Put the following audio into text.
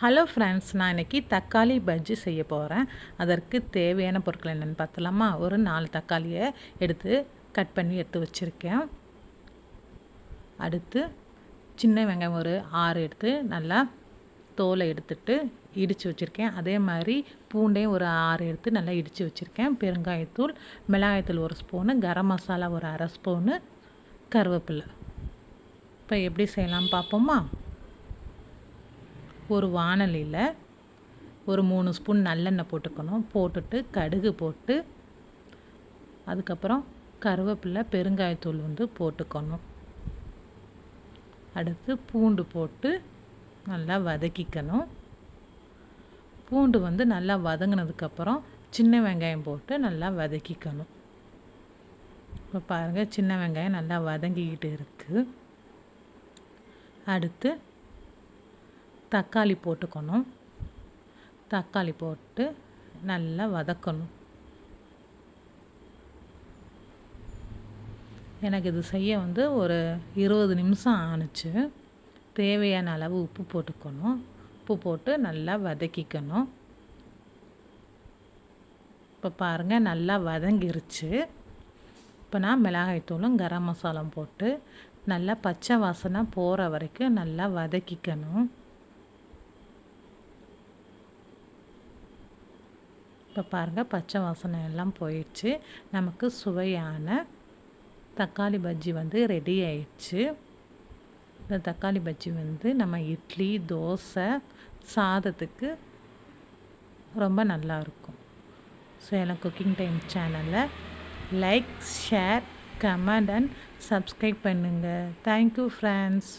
Hello friends நான் இன்றைக்கி தக்காளி பஜ்ஜி செய்ய போகிறேன் அதற்கு தேவையான பொருட்கள் என்னென்னு பார்த்தலாமா? ஒரு நாலு தக்காளியை எடுத்து கட் பண்ணி எடுத்து வச்சுருக்கேன். அடுத்து சின்ன வெங்காயம் ஒரு ஆறு எடுத்து நல்லா தோலை எடுத்துட்டு இடித்து வச்சுருக்கேன். அதே மாதிரி பூண்டையும் ஒரு ஆறு எடுத்து நல்லா இடித்து வச்சுருக்கேன். பெருங்காயத்தூள் மிளகாயத்தூள் ஒரு ஸ்பூனு கரம் மசாலா ஒரு அரை ஸ்பூனு கருவேப்பில்லை இப்போ எப்படி செய்யலாம் பார்ப்போமா? ஒரு வானலியில் ஒரு மூணு ஸ்பூன் நல்லெண்ணெய் போட்டுக்கணும். போட்டுட்டு கடுகு போட்டு அதுக்கப்புறம் கருவேப்பிலை பெருங்காயத்தூள் வந்து போட்டுக்கணும். அடுத்து பூண்டு போட்டு நல்லா வதக்கிக்கணும். பூண்டு வந்து நல்லா வதங்கினதுக்கப்புறம் சின்ன வெங்காயம் போட்டு நல்லா வதக்கிக்கணும். இப்போ பாருங்கள் சின்ன வெங்காயம் நல்லா வதங்கிக்கிட்டு இருக்குது அடுத்து தக்காளி போட்டுக்கணும். தக்காளி போட்டு நல்லா வதக்கணும். எனக்கு இது செய்ய வந்து ஒரு இருபது நிமிஷம் ஆணுச்சு. தேவையான அளவு உப்பு போட்டுக்கணும். உப்பு போட்டு நல்லா வதக்கிக்கணும். இப்போ பாருங்கள் நல்லா வதங்கிருச்சு. இப்போ நான் மிளகாய்த்தூளும் கரம் மசாலாம் போட்டு நல்லா பச்சை வாசனை போகிற வரைக்கும் நல்லா வதக்கிக்கணும். இப்போ பாருங்கள் பச்சை வாசனை எல்லாம் போயிடுச்சு. நமக்கு சுவையான தக்காளி பஜ்ஜி வந்து ரெடி ஆயிடுச்சு. இந்த தக்காளி பஜ்ஜி வந்து நம்ம இட்லி தோசை சாதத்துக்கு ரொம்ப நல்லாயிருக்கும் சேலம் குக்கிங் டைம் சேனலை like share comment and subscribe பண்ணுங்கள் தேங்க்யூ ஃப்ரெண்ட்ஸ்